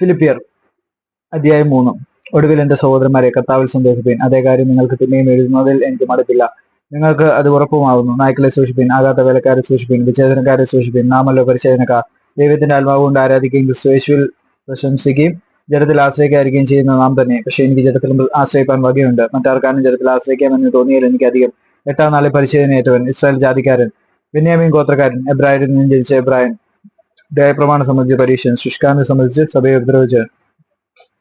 ഫിലിപ്പിയർ അധ്യായം മൂന്ന്. ഒടുവിൽ എന്റെ സഹോദരന്മാരെ കർത്താവിൽ സന്തോഷിപ്പീൻ. അതേ കാര്യം നിങ്ങൾക്ക് പിന്നെയും എഴുതുന്നതിൽ എനിക്ക് മടുപ്പില്ല നിങ്ങൾക്ക് അത് ഉറപ്പുമാവുന്നു. നായ്ക്കളെ സൂക്ഷിപ്പീൻ ആകാത്ത വേലക്കാരെ സൂക്ഷിപ്പീൻ വിച്ഛേദനക്കാരെ സൂക്ഷിപ്പീൻ നാമല്ലോ പരിച്ഛേദനക്കാർ ദൈവത്തിന്റെ ആത്മാവ് കൊണ്ട് ആരാധിക്കുകയും ക്രിസ്തുവേശുവിൽ പ്രശംസിക്കുകയും ജഡത്തിൽ ആശ്രയിക്കാതിരിക്കുകയും ചെയ്യുന്ന നാം തന്നെ. പക്ഷെ എനിക്ക് ജഡത്തിൽ ആശ്രയിപ്പാൻ വകയുണ്ട്. മറ്റാർക്കാരും ജഡത്തിൽ ആശ്രയിക്കാമെന്ന് തോന്നിയാൽ എനിക്ക് അധികം എട്ടാം നാളിൽ പരിശോധനയേറ്റവൻ ഇസ്രായേൽ ജാതിക്കാരൻ ബെന്യാമീൻ ഗോത്രക്കാരൻ എബ്രാഹിൽ നിന്നും ജനിച്ച എബ്രാഹിം ന്യായപ്രമാണം സംബന്ധിച്ച് പരീക്ഷൻ ശുഷ്കാന്തി സംബന്ധിച്ച് സഭയെ ഉപദ്രവിച്ച്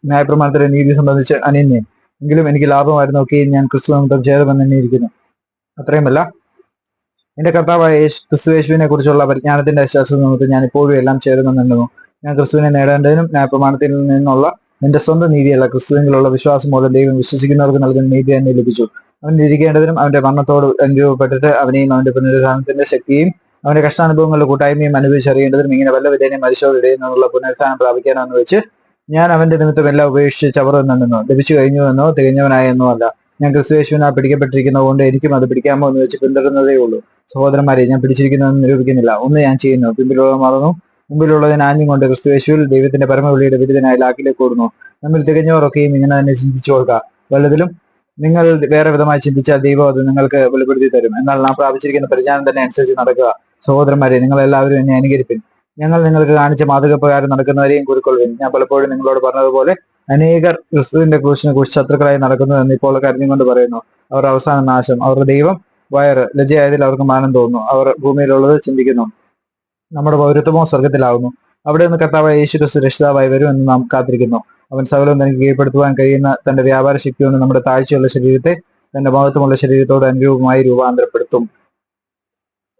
ന്യായപ്രമാണത്തിലെ നീതി സംബന്ധിച്ച് അനന്യൻ. എങ്കിലും എനിക്ക് ലാഭമായിരുന്നു ഒക്കെ ഞാൻ ക്രിസ്തു നിമിത്തം എണ്ണിയിരിക്കുന്നു അത്രയുമല്ല. എന്റെ കർത്താവായ ക്രിസ്തുവേശുവിനെ കുറിച്ചുള്ള പരിജ്ഞാനത്തിന്റെ ശാസ്ത്ര നിമിത്തം ഞാൻ ഇപ്പോഴും എല്ലാം ചേരുമെന്ന് എണ്ണുന്നു ഞാൻ ക്രിസ്തുവിനെ നേടേണ്ടതിനും ന്യായപ്രമാണത്തിൽ നിന്നുള്ള എന്റെ സ്വന്തം നീതിയല്ല ക്രിസ്തുവിനുള്ള വിശ്വാസം മൂലം ദൈവം വിശ്വസിക്കുന്നവർക്ക് നൽകുന്ന നീതി തന്നെ ലഭിച്ചു. അവൻ ഇരിക്കേണ്ടതിനും അവന്റെ മരണത്തോട് അനുരൂപപ്പെട്ടിട്ട് അവനെയും അവന്റെ പുനരുദ്ധാനത്തിന്റെ ശക്തിയും അവന്റെ കഷ്ടാനുഭവങ്ങളുടെ കൂട്ടായ്മയും അനുഭവിച്ചറിയേണ്ടതിനും ഇങ്ങനെ വല്ല വിധേനയും മരിച്ചവരുടെ നിന്നുള്ള പുനരുത്ഥാനം പ്രാപിക്കാനെന്ന് വെച്ച് ഞാൻ അവന്റെ നിമിത്തം എല്ലാം ഉപേക്ഷിച്ച് ചവറുന്നുണ്ടെന്നോ ലഭിച്ചു കഴിഞ്ഞുവെന്നോ തികഞ്ഞവനായെന്നോ അല്ല. ഞാൻ ക്രിസ്തുവേശുവിനാ പിടിക്കപ്പെട്ടിരിക്കുന്നതുകൊണ്ട് എനിക്കും അത് പിടിക്കാമോ എന്ന് വെച്ച് പിന്തുടരുന്നതേ ഉള്ളൂ. സഹോദരന്മാരെ ഞാൻ പിടിച്ചിരിക്കുന്നതെന്ന് നിരൂപിക്കുന്നില്ല. ഒന്ന് ഞാൻ ചെയ്യുന്നു. പിമ്പിലുള്ള മറന്നു. മുമ്പിലുള്ളതിന് ആഞ്ഞും കൊണ്ട് ക്രിസ്തുയേശുവിൽ ദൈവത്തിന്റെ പരമവിളിയുടെ വിരുദ്ധനായി ലാക്കിലേക്ക് ഓടുന്നു. നമ്മൾ തികഞ്ഞവരൊക്കെയും ഇങ്ങനെ തന്നെ ചിന്തിച്ചു കൊടുക്കുക വല്ലതിലും നിങ്ങൾ വേറെ വിധമായി ചിന്തിച്ചാൽ ദൈവം അത് നിങ്ങൾക്ക് വെളിപ്പെടുത്തി തരും. എന്നാൽ നാം പ്രാപിച്ചിരിക്കുന്ന പരിചാരം തന്നെ അനുസരിച്ച് നടക്കുക. സഹോദരന്മാരെ നിങ്ങളെല്ലാവരും എന്നെ അനുകരിപ്പിൻ. ഞങ്ങൾ നിങ്ങൾക്ക് കാണിച്ച മാതൃക പ്രകാരം നടക്കുന്നവരെയും കുറിക്കൊള്ളുവിൻ. ഞാൻ പലപ്പോഴും നിങ്ങളോട് പറഞ്ഞതുപോലെ അനേകർ ക്രിസ്തുവിന്റെ ക്രൂശിനെ കുറിച്ച് ശത്രുക്കളായി നടക്കുന്നു എന്ന് ഇപ്പോൾ കരുതിക്കൊണ്ട് പറയുന്നു. അവർ അവസാന നാശം അവരുടെ ദൈവം വയറ് ലജ്ജയായതിൽ അവർക്ക് മാനം തോന്നുന്നു. അവർ ഭൂമിയിലുള്ളത് ചിന്തിക്കുന്നു. നമ്മുടെ പൗരത്വമോ സ്വർഗത്തിലാവുന്നു അവിടെ നിന്ന് കർത്താവായ യേശു ക്രിസ്തു രക്ഷിതാവായി എന്ന് നാം കാത്തിരിക്കുന്നു. അവൻ സകലവും തനിക്ക് കീഴ്പ്പെടുത്തുവാൻ കഴിയുന്ന തന്റെ വ്യാപാര ശക്തി കൊണ്ട് നമ്മുടെ താഴ്ചയുള്ള ശരീരത്തെ തന്റെ മഹത്വമുള്ള ശരീരത്തോട് അനുരൂപമായി രൂപാന്തരപ്പെടുത്തും.